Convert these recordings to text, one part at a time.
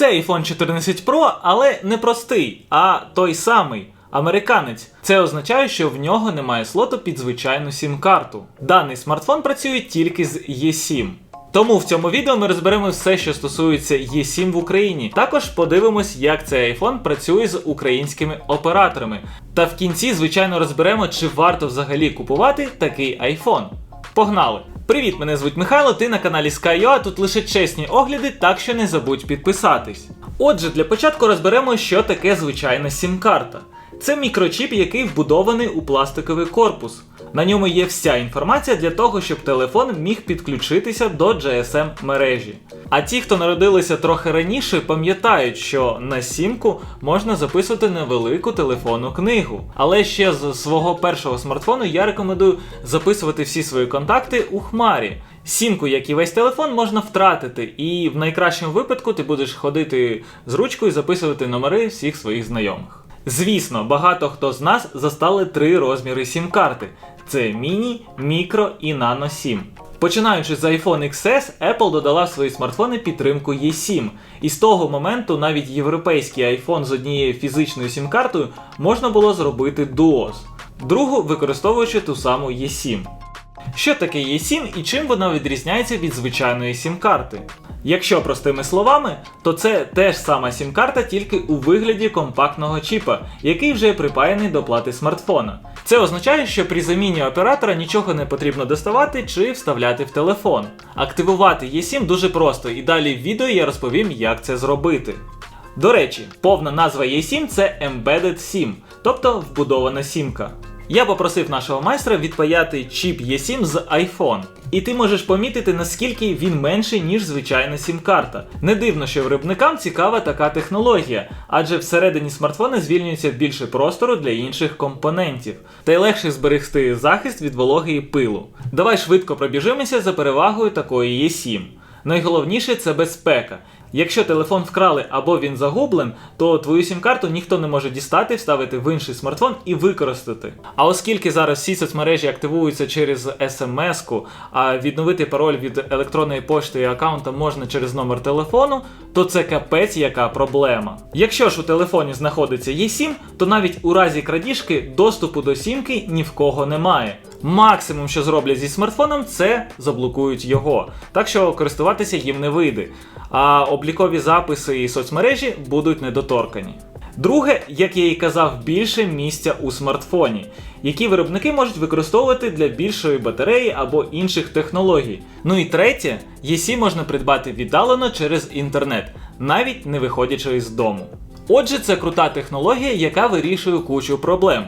Це iPhone 14 Pro, але не простий, а той самий. Американець. Це означає, що в нього немає слоту під звичайну сім-карту. Даний смартфон працює тільки з E7. Тому в цьому відео ми розберемо все, що стосується E7 в Україні. Також подивимось, як цей iPhone працює з українськими операторами. Та в кінці, звичайно, розберемо, чи варто взагалі купувати такий iPhone. Погнали! Привіт, мене звуть Михайло, ти на каналі Sky.ua, тут лише чесні огляди, так що не забудь підписатись. Отже, для початку розберемо, що таке звичайна сім-карта. Це мікрочіп, який вбудований у пластиковий корпус. На ньому є вся інформація для того, щоб телефон міг підключитися до GSM мережі. А ті, хто народилися трохи раніше, пам'ятають, що на сімку можна записувати невелику телефонну книгу. Але ще з свого першого смартфону я рекомендую записувати всі свої контакти у хмарі. Сімку, як і весь телефон, можна втратити, і в найкращому випадку ти будеш ходити з ручкою і записувати номери всіх своїх знайомих. Звісно, багато хто з нас застали три розміри сім-карти: це міні, мікро і нано сім. Починаючи з iPhone XS, Apple додала в свої смартфони підтримку E7, і з того моменту навіть європейський iPhone з однією фізичною сім-картою можна було зробити Duos, другу використовуючи ту саму E7. Що таке E7 і чим вона відрізняється від звичайної сім-карти? Якщо простими словами, то це теж сама сім-карта, тільки у вигляді компактного чіпа, який вже припаяний до плати смартфона. Це означає, що при заміні оператора нічого не потрібно доставати чи вставляти в телефон. Активувати E7 дуже просто, і далі в відео я розповім, як це зробити. До речі, повна назва E7 це Embedded SIM, тобто вбудована сімка. Я попросив нашого майстра відпаяти чіп E7 з iPhone. І ти можеш помітити, наскільки він менший, ніж звичайна сім-карта. Не дивно, що виробникам цікава така технологія, адже всередині смартфона звільнюється більше простору для інших компонентів, та й легше зберегти захист від вологи і пилу. Давай швидко пробіжимося за перевагою такої E7. Найголовніше це безпека. Якщо телефон вкрали або він загублен, то твою сім-карту ніхто не може дістати, вставити в інший смартфон і використати. А оскільки зараз всі соцмережі активуються через смс-ку, а відновити пароль від електронної пошти і аккаунта можна через номер телефону, то це капець яка проблема. Якщо ж у телефоні знаходиться E7, то навіть у разі крадіжки доступу до сімки ні в кого немає. Максимум, що зроблять зі смартфоном, це заблокують його. Так що користуватися їм не вийде. А облікові записи і соцмережі будуть недоторкані. Друге, як я і казав, більше місця у смартфоні, які виробники можуть використовувати для більшої батареї або інших технологій. Ну і третє, ЄСі можна придбати віддалено через інтернет, навіть не виходячи з дому. Отже, це крута технологія, яка вирішує кучу проблем.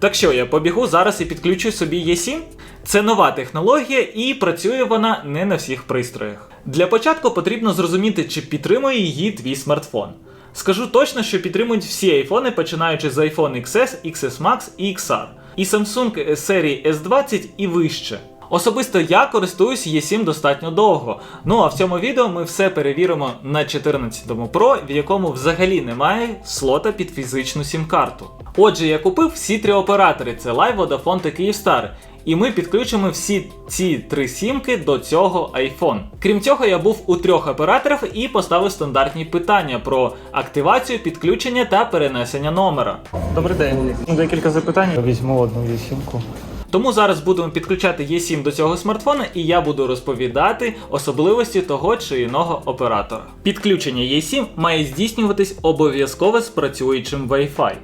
Так що я побігу зараз і підключу собі E7? Це нова технологія і працює вона не на всіх пристроях. Для початку потрібно зрозуміти, чи підтримує її твій смартфон. Скажу точно, що підтримують всі айфони, починаючи з iPhone XS, XS Max і XR, і Samsung серії S20 і вище. Особисто я користуюсь E7 достатньо довго. Ну а в цьому відео ми все перевіримо на 14 Pro, в якому взагалі немає слота під фізичну сім-карту. Отже, я купив всі три оператори: це Live, Vodafone та Kyivstar. І ми підключимо всі ці три сімки до цього iPhone. Крім цього, я був у трьох операторах і поставив стандартні питання про активацію, підключення та перенесення номера. Добрий день. Декілька запитань. Візьму одну вісімку. Тому зараз будемо підключати E7 до цього смартфона, і я буду розповідати особливості того чи іного оператора. Підключення E7 має здійснюватись обов'язково з працюючим Wi-Fi.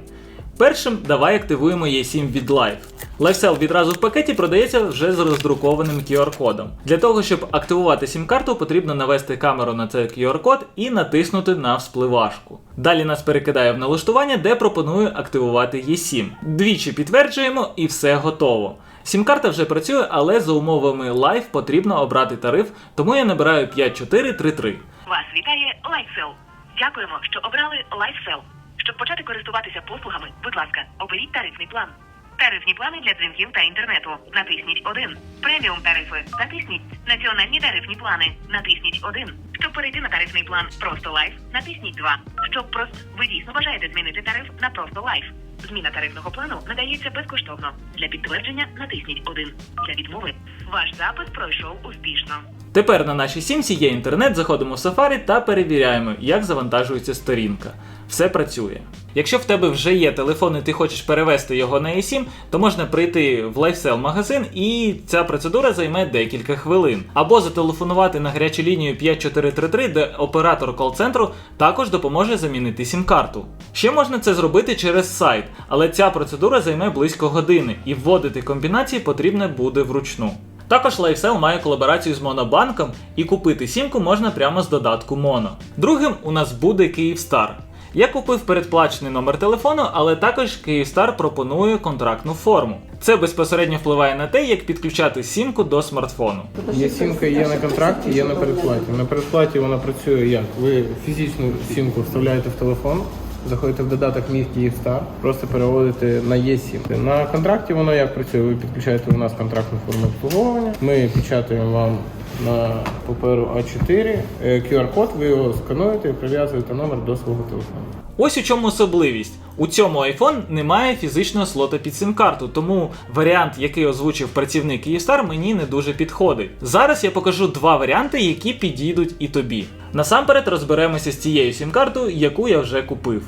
Першим давай активуємо E7 від Live. LiveSell відразу в пакеті продається вже з роздрукованим QR-кодом. Для того, щоб активувати сім-карту, потрібно навести камеру на цей QR-код і натиснути на вспливашку. Далі нас перекидає в налаштування, де пропонує активувати E7. Двічі підтверджуємо і все готово. Сім-карта вже працює, але за умовами Live потрібно обрати тариф, тому я набираю 5433. Вас вітає LifeSell. Дякуємо, що обрали LifeSell. Щоб почати користуватися послугами, будь ласка, оберіть тарифний план. Тарифні плани для дзвінків та інтернету. Натисніть 1. Преміум тарифи. Натисніть. Національні тарифні плани. Натисніть 1. Щоб перейти на тарифний план Просто Лайф, натисніть 2. Щоб просто ви дійсно бажаєте змінити тариф на Просто Лайф. Зміна тарифного плану надається безкоштовно. Для підтвердження натисніть 1. Для відмови. Ваш запис пройшов успішно. Тепер на нашій сімці є інтернет, заходимо в Safari та перевіряємо, як завантажується сторінка. Все працює. Якщо в тебе вже є телефон і ти хочеш перевести його на eSIM, то можна прийти в LifeSell магазин і ця процедура займе декілька хвилин. Або зателефонувати на гарячу лінію 5433, де оператор кол-центру також допоможе замінити сім-карту. Ще можна це зробити через сайт, але ця процедура займе близько години, і вводити комбінації потрібно буде вручну. Також LifeSell має колаборацію з Монобанком, і купити сімку можна прямо з додатку Моно. Другим у нас буде Київстар. Я купив передплачений номер телефону, але також Київстар пропонує контрактну форму. Це безпосередньо впливає на те, як підключати сімку до смартфону. Є сімка, є на контракті, є на передплаті. На передплаті вона працює як? Ви фізичну сімку вставляєте в телефон, заходите в додаток Мій Київстар, просто переводите на Є-сім. На контракті воно як працює? Ви підключаєте у нас контрактну форму обслуговування. Ми печатаємо вам на паперу А4 е, QR-код, ви його скануєте і прив'язуєте номер до свого телефону. Ось у чому особливість. У цьому iPhone немає фізичного слота під сим-карту, тому варіант, який озвучив працівник Київстар, мені не дуже підходить. Зараз я покажу два варіанти, які підійдуть і тобі. Насамперед розберемося з цією сім-картою, яку я вже купив.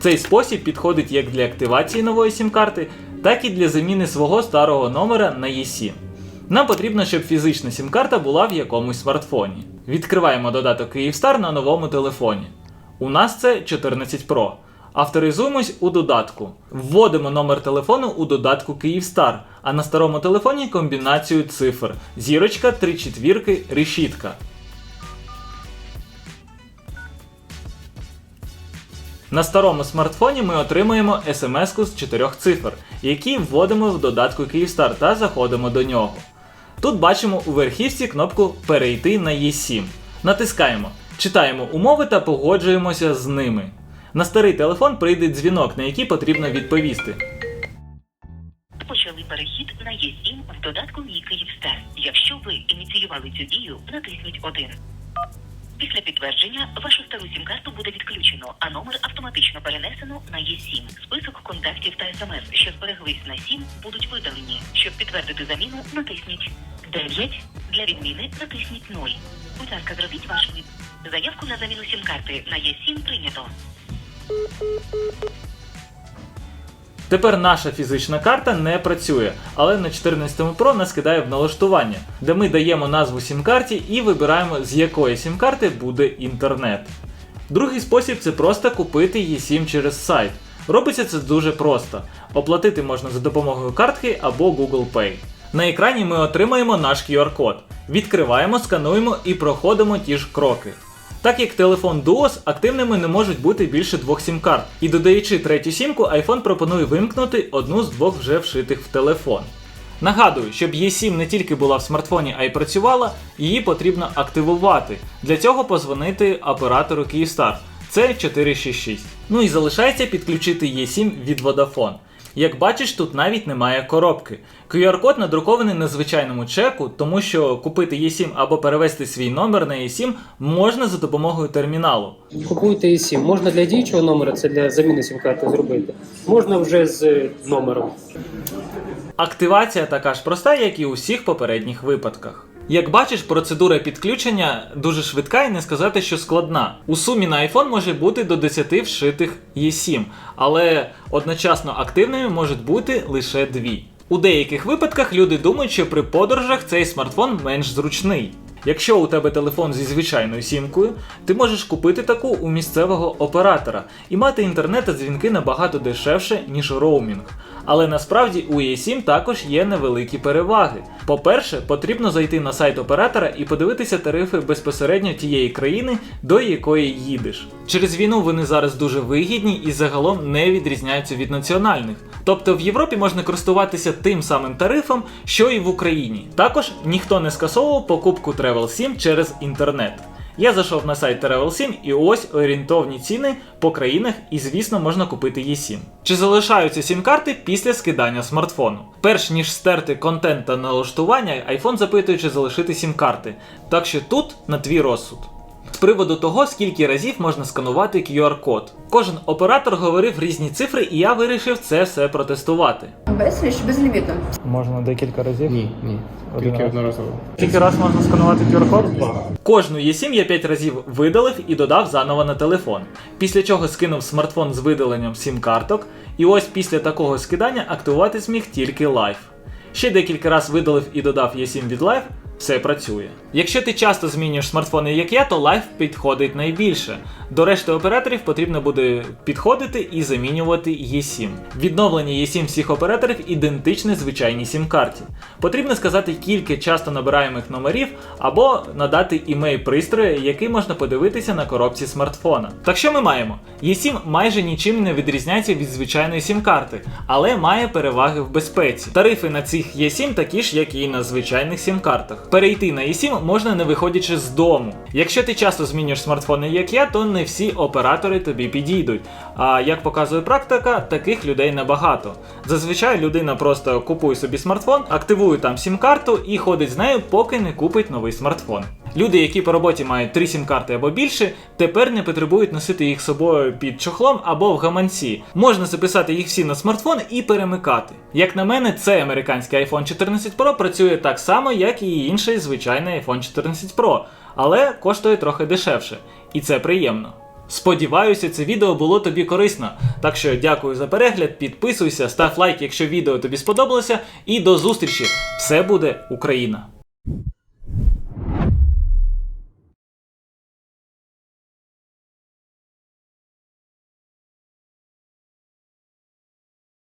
Цей спосіб підходить як для активації нової сім-карти, так і для заміни свого старого номера на eSIM. Нам потрібно, щоб фізична сім-карта була в якомусь смартфоні. Відкриваємо додаток Київстар на новому телефоні. У нас це 14 Pro. Авторизуємось у додатку. Вводимо номер телефону у додатку Київстар, а на старому телефоні комбінацію цифр. Зірочка, три четвірки, решітка. На старому смартфоні ми отримуємо смс-ку з чотирьох цифр, які вводимо в додатку Київстар та заходимо до нього. Тут бачимо у верхівці кнопку Перейти на eSIM. Натискаємо, читаємо умови та погоджуємося з ними. На старий телефон прийде дзвінок, на який потрібно відповісти. Почали перехід на Є7 в додатку Мій Київстар. Якщо ви ініціювали цю дію, натисніть 1. Після підтвердження вашу стару сім-карту буде відключено, а номер автоматично перенесено на Є7. Список контактів та смс, що збереглись на сім, будуть видалені. Щоб підтвердити заміну, натисніть 9. Для відміни натисніть 0. Будь ласка, зробіть ваш вибір. Заявку на заміну сім-карти на Є7 прийнято. Тепер наша фізична карта не працює, але на 14 Pro нас кидає в налаштування, де ми даємо назву сім-карті і вибираємо, з якої сім-карти буде інтернет. Другий спосіб це просто купити eSIM через сайт. Робиться це дуже просто. Оплатити можна за допомогою картки або Google Pay. На екрані ми отримаємо наш QR-код. Відкриваємо, скануємо і проходимо ті ж кроки. Так як телефон Duos, активними не можуть бути більше двох сім-карт, і додаючи третю сімку, iPhone пропонує вимкнути одну з двох вже вшитих в телефон. Нагадую, щоб eSIM не тільки була в смартфоні, а й працювала, її потрібно активувати. Для цього позвонити оператору Київстар. Це 466. Ну і залишається підключити eSIM від Vodafone. Як бачиш, тут навіть немає коробки. QR-код надрукований на звичайному чеку, тому що купити eSIM або перевести свій номер на eSIM можна за допомогою терміналу. Купуєте eSIM. Можна для діючого номера, це для заміни сім-карти зробити. Можна вже з номером. Активація така ж проста, як і у всіх попередніх випадках. Як бачиш, процедура підключення дуже швидка і не сказати, що складна. У сумі на iPhone може бути до 10 вшитих eSIM, але одночасно активними можуть бути лише дві. У деяких випадках люди думають, що при подорожах цей смартфон менш зручний. Якщо у тебе телефон зі звичайною сімкою, ти можеш купити таку у місцевого оператора і мати інтернет та дзвінки набагато дешевше, ніж роумінг. Але насправді у eSIM також є невеликі переваги. По-перше, потрібно зайти на сайт оператора і подивитися тарифи безпосередньо тієї країни, до якої їдеш. Через війну вони зараз дуже вигідні і загалом не відрізняються від національних. Тобто в Європі можна користуватися тим самим тарифом, що і в Україні. Також ніхто не скасовував покупку TravelSIM через інтернет. Я зайшов на сайт TravelSIM і ось орієнтовні ціни по країнах, і звісно можна купити eSIM. Чи залишаються сім-карти після скидання смартфону? Перш ніж стерти контент та налаштування, iPhone запитує, чи залишити сім-карти. Так що тут на твій розсуд. З приводу того, скільки разів можна сканувати QR-код. Кожен оператор говорив різні цифри, і я вирішив це все протестувати. Безліч безлімітно. Можна декілька разів. Ні, ні. Один Тільки раз. одноразово. Скільки раз можна сканувати QR-код? Кожну ЄСІМ я 5 разів видалив і додав заново на телефон. Після чого скинув смартфон з видаленням сім-карток, і ось після такого скидання активувати зміг тільки Live. Ще декілька разів видалив і додав eSIM від Live, все працює. Якщо ти часто змінюєш смартфони, як я, то Live підходить найбільше. До решти операторів потрібно буде підходити і замінювати eSIM. Відновлення eSIM всіх операторів ідентичне звичайній сім-карті. Потрібно сказати кілька часто набираємих номерів або надати імей пристрою, який можна подивитися на коробці смартфона. Так що ми маємо? eSIM майже нічим не відрізняється від звичайної сім-карти, але має переваги в безпеці. Тарифи на цих eSIM такі ж, як і на звичайних сім-картах. Перейти на eSIM можна не виходячи з дому. Якщо ти часто змінюєш смартфони, як я, то не всі оператори тобі підійдуть. А як показує практика, таких людей небагато. Зазвичай людина просто купує собі смартфон, активує там сім-карту і ходить з нею, поки не купить новий смартфон. Люди, які по роботі мають три сім-карти або більше, тепер не потребують носити їх з собою під чохлом або в гаманці. Можна записати їх всі на смартфон і перемикати. Як на мене, цей американський iPhone 14 Pro працює так само, як і інший звичайний iPhone 14 Pro, але коштує трохи дешевше. І це приємно. Сподіваюся, це відео було тобі корисно. Так що дякую за перегляд, підписуйся, став лайк, якщо відео тобі сподобалося, і до зустрічі! Все буде Україна!